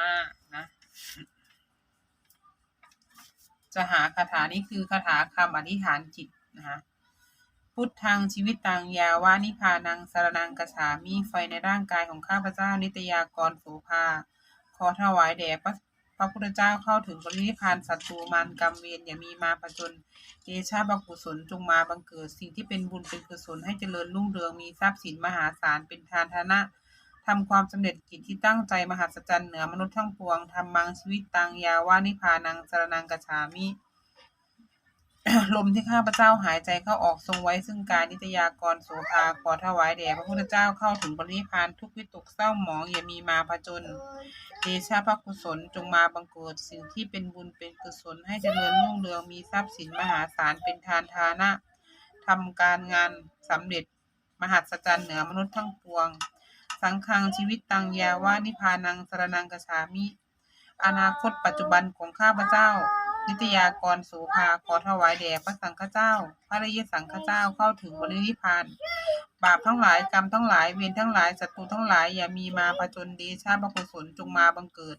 มากนะ จะหาคาถานี้คือคาถาคำอธิษฐานจิตนะคะพุทธังชีวิตตังยาวานิพานังสารนังกฉามิไฟในร่างกายของข้าพเจ้านิตยากรโสภาขอถวายแด่พระพระพุทธเจ้าเข้าถึงปรินิพานศัตรูมารกรรมเวรอย่ามีมาผจญเดชะบกุศลจงมาบังเกิด สิ่งที่เป็นบุญเป็นกุศลให้เจริญรุ่งเรืองมีทรัพย์สินมหาศาลเป็นทานทานะ ทำความสำเร็จกิจที่ตั้งใจมหัศจรรย์เหนือมนุษย์ทั้งปวงทำมังชีวิตตังยาวานิพานังสารนังกฉามิ ลมที่ข้าพเจ้าหายใจเข้าออกทรงไว้ซึ่งกายนิตยากรโสภาขอถวายแด่พระพุทธเจ้าเข้าถึงปรินิพพานทุกวิตกเศร้าหมองอย่ามีมาผจญเดชะพระกุศลจงมาบังเกิดสิ่งที่เป็นบุญเป็นกุศลให้เจริญรุ่งเรืองมีทรัพย์สินมหาศาลเป็นทานทานะทำการงานสำเร็จมหัศจรรย์เหนือมนุษย์ทั้งปวง สังฆังชีวิตตังยาวานิพานังสรนังกฉามิ อนาคตปัจจุบันของข้าพเจ้า นิตยากรโสภาขอถวายแด่พระสังฆเจ้า พระริยสังฆเจ้าเข้าถึงบรินิพานบาปทั้งหลายกรรมทั้งหลายเวรทั้งหลายศัตรูทั้งหลายอย่ามีมาผจญเดชะบกุศลจงมาบังเกิด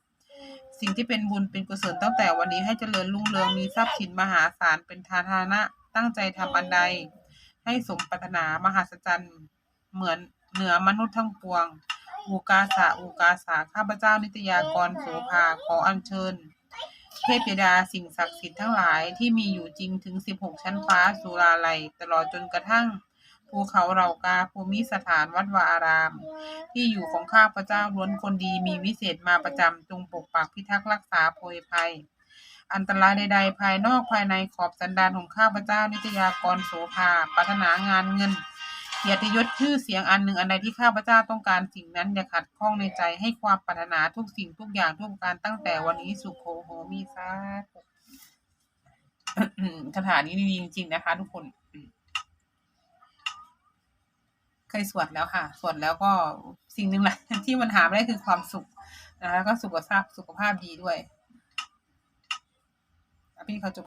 สิ่งที่เป็นบุญเป็นกุศลตั้งแต่วันนี้ให้เจริญรุ่งเรืองมีทรัพย์สินมหาศาลเป็นทาทานะตั้งใจทำอันใด ให้สมปรารถนามหัศจรรย์เหมือน เหนือมนุษย์ทั้งปวงอูกาสะอูกาสาข้าพเจ้านิตยากรโสภาขออัญเชิญ เทพยดาสิ่งศักดิ์สิทธิ์ทั้งหลายที่มีอยู่จริงถึง16ชั้นฟ้าสุราลัยตลอดจนกระทั่งภูเขาเหล่ากาภูมิสถานวัดวาอาราม ที่อยู่ของข้าพเจ้าล้วนคนดีมีวิเศษมาประจำจงปกปักพิทักษ์รักษาโพยภัย อันตรายใดๆ ภายนอกภายในขอบสันดานของข้าพเจ้านิตยากรโสภาปรารถนางานเงิน เกียรติยศชื่อเสียงอันหนึ่งอันใดที่ข้าพเจ้าต้องการสิ่งนั้นอย่าขัดข้องในใจให้ความปรารถนาทุกสิ่งทุกอย่างทุกการตั้งแต่วันนี้สุขโขโหมีสาคาถานี้ดีจริง ๆ นะคะ ทุกคนเคยสวดแล้วค่ะ สวดแล้วก็สิ่งหนึ่งแหละที่มันหาไม่ได้คือความสุขนะคะแล้วก็สุขภาพสุขภาพดีด้วยอะพี่เขาจบ